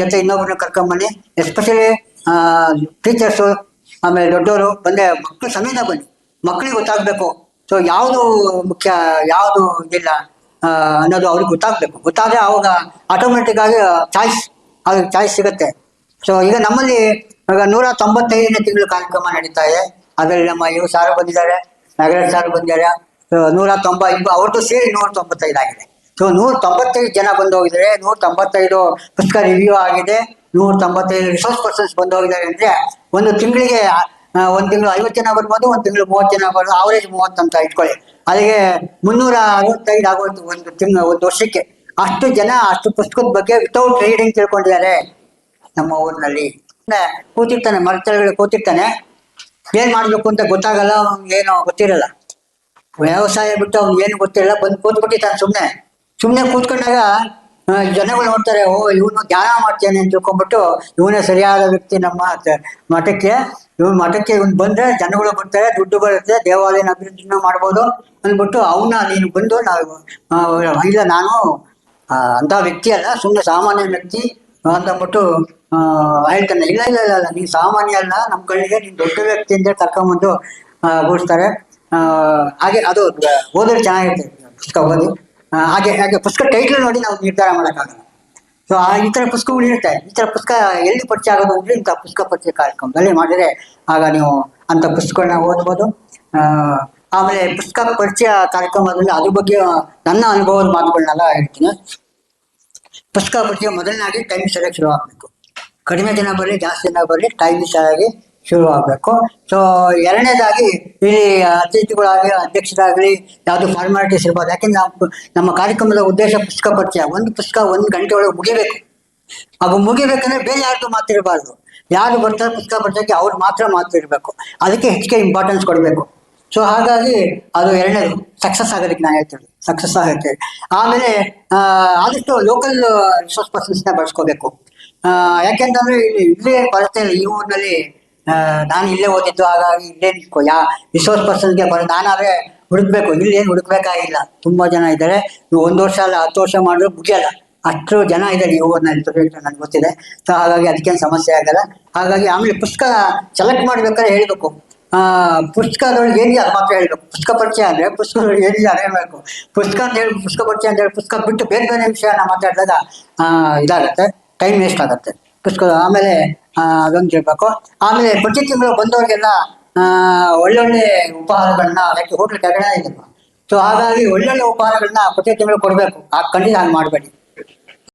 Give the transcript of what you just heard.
ಜೊತೆ ಇನ್ನೊಬ್ಬರನ್ನ ಕರ್ಕೊಂಬನ್ನಿ especially teachers ಆಮೇಲೆ ದೊಡ್ಡವರು ಬಂದೆ ಮಕ್ಕಳು ಸಮೇತ ಬನ್ನಿ. ಮಕ್ಕಳಿಗೆ ಗೊತ್ತಾಗಬೇಕು. ಸೊ ಯಾವುದು ಮುಖ್ಯ, ಯಾವುದು ಇದಿಲ್ಲ ಅನ್ನೋದು ಅವ್ರಿಗೆ ಗೊತ್ತಾಗಬೇಕು. ಗೊತ್ತಾದ್ರೆ ಅವಾಗ ಆಟೋಮೆಟಿಕ್ ಆಗಿ ಚಾಯ್ಸ್ ಅವ್ರಿಗೆ ಚಾಯ್ಸ್ ಸಿಗುತ್ತೆ. ಸೊ ಈಗ ನಮ್ಮಲ್ಲಿ ಇವಾಗ ನೂರ ತೊಂಬತ್ತೈದನೇ ತಿಂಗಳು ಕಾರ್ಯಕ್ರಮ ನಡೀತಾ ಇದೆ. ಅದರಲ್ಲಿ ನಮ್ಮ ಇವರು ಸಾರು ಬಂದಿದ್ದಾರೆ, ನಾಗರಾಜ್ ಸಾರು ಬಂದಿದ್ದಾರೆ. ನೂರ ತೊಂಬ, ಇಬ್ಬ, ಅವ್ರದ್ದು ಸೇರಿ ನೂರ ತೊಂಬತ್ತೈದು ಆಗಿದೆ. ಸೊ ನೂರ ತೊಂಬತ್ತೈದು ಜನ ಬಂದು ಹೋಗಿದ್ದಾರೆ ನೂರ ತೊಂಬತ್ತೈದು ಪುಸ್ತಕ ರಿವ್ಯೂ ಆಗಿದೆ. ನೂರ ತೊಂಬತ್ತೈದು ರಿಸೋರ್ಸ್ ಪರ್ಸನ್ಸ್ ಬಂದು ಹೋಗಿದ್ದಾರೆ ಅಂದ್ರೆ ಒಂದು ತಿಂಗಳಿಗೆ ಒಂದು ತಿಂಗಳು ಐವತ್ತು ಜನ ಬರ್ಬೋದು, ಒಂದು ತಿಂಗಳು ಮೂವತ್ತು ಜನ ಬರ್ಬೋದು ಅವರೇಜ್ ಮೂವತ್ತು ಅಂತ ಇಟ್ಕೊಳ್ಳಿ. ಅಲ್ಲಿಗೆ ಮುನ್ನೂರ ಅರವತ್ತೈದು ಆಗೋಯ್ತು ಒಂದು ತಿಂಗಳು, ಒಂದು ವರ್ಷಕ್ಕೆ. ಅಷ್ಟು ಜನ, ಅಷ್ಟು ಪುಸ್ತಕದ ಬಗ್ಗೆ ವಿತೌಟ್ ರೀಡಿಂಗ್ ತಿಳ್ಕೊಂಡಿದ್ದಾರೆ ನಮ್ಮ ಊರಿನಲ್ಲಿ. ಕೂತಿರ್ತಾನೆ, ಮರತಳಗಳು ಕೂತಿರ್ತಾನೆ. ಏನು ಮಾಡಬೇಕು ಅಂತ ಗೊತ್ತಾಗಲ್ಲ ಏನು ಗೊತ್ತಿರಲ್ಲ. ವ್ಯವಸಾಯ ಬಿಟ್ಟು ಅವ್ನಿಗೆ ಏನು ಗೊತ್ತಿರಲ್ಲ, ಬಂದು ಕೂತ್ಬಿಟ್ಟಿರ್ತಾನೆ ಸುಮ್ಮನೆ ಸುಮ್ಮನೆ ಕೂತ್ಕೊಂಡಾಗ ಜನಗಳು ನೋಡ್ತಾರೆ ಓ ಇವನು ಧ್ಯಾನ ಮಾಡ್ತೇನೆ ಅಂತ ತಿಳ್ಕೊಂಡ್ಬಿಟ್ಟು ಇವನೇ ಸರಿಯಾದ ವ್ಯಕ್ತಿ ನಮ್ಮ ಮಠಕ್ಕೆ. ಇವನ್ ಮಠಕ್ಕೆ ಇವನ್ ಬಂದ್ರೆ ಜನಗಳು ಬರ್ತಾರೆ ದುಡ್ಡು ಬರುತ್ತೆ ದೇವಾಲಯನ ಅಭಿವೃದ್ಧಿನ ಮಾಡ್ಬೋದು ಅಂದ್ಬಿಟ್ಟು ಅವನ್ನ ನೀನು ಬಂದು ನಾವು ಇಲ್ಲ ನಾನು ಅಂತ ವ್ಯಕ್ತಿ ಅಲ್ಲ ಸುಮ್ಮನೆ ಸಾಮಾನ್ಯ ವ್ಯಕ್ತಿ ಅಂತಂದ್ಬಿಟ್ಟು ಹೇಳ್ತಾನೆ ಇಲ್ಲ ಇಲ್ಲ ಇಲ್ಲ ಇಲ್ಲ ನೀನು ಸಾಮಾನ್ಯ ಅಲ್ಲ ನಮ್ಮ ಕಣ್ಣಿಗೆ ನೀನ್ ದೊಡ್ಡ ವ್ಯಕ್ತಿ ಅಂತ ಕರ್ಕೊಂಬಂದು ಆ, ಹಾಗೆ ಅದು ಓದೋರು ಚೆನ್ನಾಗಿರ್ತದೆ ಪುಸ್ತಕ ಓದಿ. ಹಾಗೆ ಹಾಗೆ ಪುಸ್ತಕ ಟೈಟ್ಲ್ ನೋಡಿ ನಾವು ನಿರ್ಧಾರ ಮಾಡೋಕ್ಕಾಗಲ್ಲ. ಸೊ ಈ ಥರ ಪುಸ್ತಕಗಳು ಇರುತ್ತೆ. ಈ ಥರ ಪುಸ್ತಕ ಎಲ್ಲಿ ಪರಿಚಯ ಆಗೋದು ಅಂದರೆ ಇಂಥ ಪುಸ್ತಕ ಪರಿಚಯ ಕಾರ್ಯಕ್ರಮದಲ್ಲಿ ಮಾಡಿದರೆ ಆಗ ನೀವು ಅಂಥ ಪುಸ್ತಕಗಳನ್ನ ಓದ್ಬೋದು. ಆಮೇಲೆ ಪುಸ್ತಕ ಪರಿಚಯ ಕಾರ್ಯಕ್ರಮದಲ್ಲಿ ಅದ್ರ ಬಗ್ಗೆ ನನ್ನ ಅನುಭವದ ಮಾತುಗಳನ್ನೆಲ್ಲ ಹೇಳ್ತೀನಿ. ಪುಸ್ತಕ ಪರಿಚಯ ಮೊದಲನಾಗಿ ಟೈಮ್ ಸರಿಯಾಗಿ ಶುರು ಆಗಬೇಕು. ಕಡಿಮೆ ಜನ ಬರಲಿ, ಜಾಸ್ತಿ ಜನ ಬರಲಿ ಟೈಮ್ ಸರಿಯಾಗಿ ಶುರು ಆಗಬೇಕು ಸೊ ಎರಡನೇದಾಗಿ ಇಲ್ಲಿ ಅತಿಥಿಗಳಾಗಲಿ, ಅಧ್ಯಕ್ಷರಾಗಲಿ ಯಾವುದು ಫಾರ್ಮಾಲಿಟೀಸ್ ಇರ್ಬೋದು. ಯಾಕೆಂದ್ರೆ ನಾವು ನಮ್ಮ ಕಾರ್ಯಕ್ರಮದ ಉದ್ದೇಶ ಪುಸ್ತಕ ಪರಿಚಯ ಒಂದು ಪುಸ್ತಕ ಒಂದು ಗಂಟೆ ಒಳಗೆ ಮುಗಿಬೇಕು. ಅದು ಮುಗಿಬೇಕಂದ್ರೆ ಬೇರೆ ಯಾರ್ದು ಮಾತಿರಬಾರ್ದು ಯಾರು ಬರ್ತಾರೆ ಪುಸ್ತಕ ಪರಿಚಯಕ್ಕೆ ಅವ್ರು ಮಾತ್ರ ಮಾತಿರಬೇಕು ಅದಕ್ಕೆ ಹೆಚ್ಚಿಗೆ ಇಂಪಾರ್ಟೆನ್ಸ್ ಕೊಡಬೇಕು. ಸೊ ಹಾಗಾಗಿ ಅದು ಎರಡನೇದು. ಸಕ್ಸಸ್ ಆಗೋದಕ್ಕೆ ನಾನು ಹೇಳ್ತೀನಿ ಸಕ್ಸಸ್ ಆಗುತ್ತೆ. ಆಮೇಲೆ ಆದಷ್ಟು ಲೋಕಲ್ ರಿಸೋರ್ಸ್ ಪರ್ಸನ್ಸ್ನ ಬಳಸ್ಕೋಬೇಕು. ಯಾಕೆಂತಂದ್ರೆ ಇಲ್ಲಿ, ಇಲ್ಲೇ ಕೊರತೆ ಈ ಊರಿನಲ್ಲಿ ನಾನು ಇಲ್ಲೇ ಓದಿದ್ದು, ಹಾಗಾಗಿ ಇಲ್ಲೇ ನಿಂತ್ಕೊ. ಯಾ ರಿಸೋರ್ಸ್ ಪರ್ಸನ್ಗೆ ಬರ, ನಾನಾದ್ರೆ ಹುಡುಕ್ಬೇಕು. ಇಲ್ಲಿ ಏನು ಹುಡುಕ್ಬೇಕಾಗಿಲ್ಲ. ತುಂಬಾ ಜನ ಇದ್ದಾರೆ. ನೀವು ಒಂದು ವರ್ಷ ಅಲ್ಲ, ಹತ್ತು ವರ್ಷ ಮಾಡಿದ್ರು ಮುಗಿಯಲ್ಲ. ಅಷ್ಟು ಜನ ಇದ್ದಾರೆ ಈ ಊರಿನಲ್ಲಿ ನನಗೆ ಗೊತ್ತಿದೆ. ಸೊ, ಹಾಗಾಗಿ ಅದಕ್ಕೇನು ಸಮಸ್ಯೆ ಆಗಲ್ಲ. ಹಾಗಾಗಿ ಆಮೇಲೆ ಪುಸ್ತಕ ಸೆಲೆಕ್ಟ್ ಮಾಡ್ಬೇಕಾದ್ರೆ ಹೇಳಬೇಕು. ಆ, ಪುಸ್ತಕದೊಳಗೆ ಏನಿದೆ ಅದು ಮಾತ್ರ ಹೇಳಬೇಕು. ಪುಸ್ತಕ ಪರಿಚಯ ಅಂದ್ರೆ ಪುಸ್ತಕದೊಳಗೆ ಏನಿದೆ ಅದೇ ಹೇಳಬೇಕು. ಪುಸ್ತಕ ಅಂತ ಹೇಳಿ, ಪುಸ್ತಕ ಪರಿಚಯ ಅಂತ ಹೇಳಿ, ಪುಸ್ತಕ ಬಿಟ್ಟು ಬೇರೆ ಬೇರೆ ವಿಷಯನ ಮಾತಾಡಿದಾಗ ಇದಾಗತ್ತೆ. ಟೈಮ್ ವೇಸ್ಟ್ ಆಗುತ್ತೆ. ಪುಸ್ತಕ, ಆಮೇಲೆ ಅದೊಂದು ಹೇಳ್ಬೇಕು ಆಮೇಲೆ ಪ್ರತಿ ತಿಂಗಳು ಬಂದವರಿಗೆಲ್ಲ ಆ, ಒಳ್ಳೊಳ್ಳೆ ಉಪಹಾರಗಳನ್ನ ಯಾಕೆ ಹೋಟ್ಲ್ ಕೆಳಗಡೆ ಇದ್ರು ಸೊ ಹಾಗಾಗಿ ಒಳ್ಳೊಳ್ಳೆ ಉಪಹಾರಗಳನ್ನ ಪ್ರತಿ ತಿಂಗಳು ಕೊಡಬೇಕು. ಆ ಖಂಡಿತ ಹಾಗೆ ಮಾಡಬೇಡಿ.